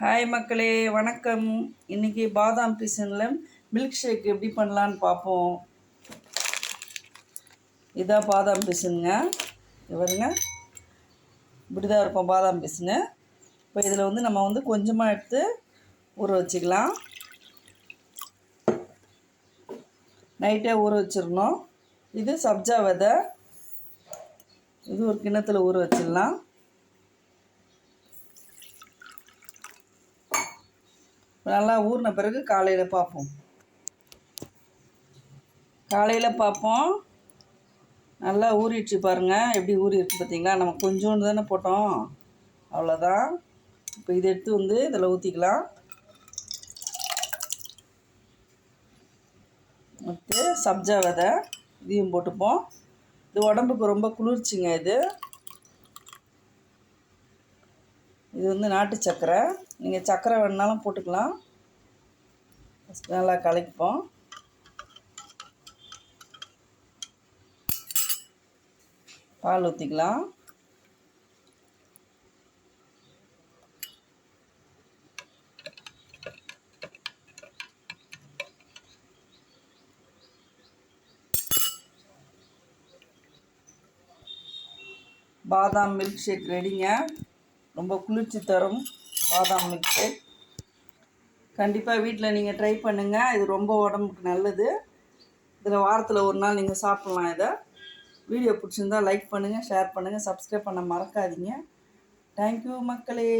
Hi மக்களே. வணக்கம். இன்றைக்கி பாதாம் பிசனில் மில்க் ஷேக் எப்படி பண்ணலான்னு பார்ப்போம். இதான் பாதாம் பிசுனுங்க. இவருங்க இப்படி தான் இருக்கும் பாதாம் பிசுனு. இப்போ இதில் வந்து நம்ம வந்து கொஞ்சமாக எடுத்து ஊற வச்சுக்கலாம். நைட்டே ஊற வச்சிடணும். இது சப்ஜா விதை இது ஒரு கிண்ணத்தில் ஊற வச்சிடலாம். நல்லா ஊறின பிறகு காலையில் பார்ப்போம். காலையில் பார்ப்போம். நல்லா ஊறிடுச்சு பாருங்கள் எப்படி ஊறிடுச்சு பார்த்தீங்களா? நம்ம கொஞ்சோண்டு தானே போட்டோம். அவ்வளோதான் இப்போ இதை எடுத்து வந்து இதில் ஊற்றிக்கலாம் அடுத்து சப்ஜா விதை இதையும் போட்டுப்போம். இது உடம்புக்கு ரொம்ப குளிர்ச்சிங்க இது. இது வந்து நாட்டு சர்க்கரை நீங்கள் சர்க்கரை வேணுனாலும் போட்டுக்கலாம். நல்லா கலக்கிப்போம். பால் ஊற்றிக்கலாம் பாதாம் மில்க் ஷேக் ரெடிங்க. ரொம்ப குளிர்ச்சி தரும். பாதாம் மில்க். கண்டிப்பாக வீட்டில் நீங்கள் ட்ரை பண்ணுங்கள் இது ரொம்ப உடம்புக்கு நல்லது. இதில் வாரத்தில் ஒரு நாள் நீங்கள் சாப்பிட்லாம் இதை. வீடியோ பிடிச்சிருந்தா லைக் பண்ணுங்கள் ஷேர் பண்ணுங்கள் சப்ஸ்கிரைப் பண்ண மறக்காதீங்க. தேங்க்யூ மக்களே.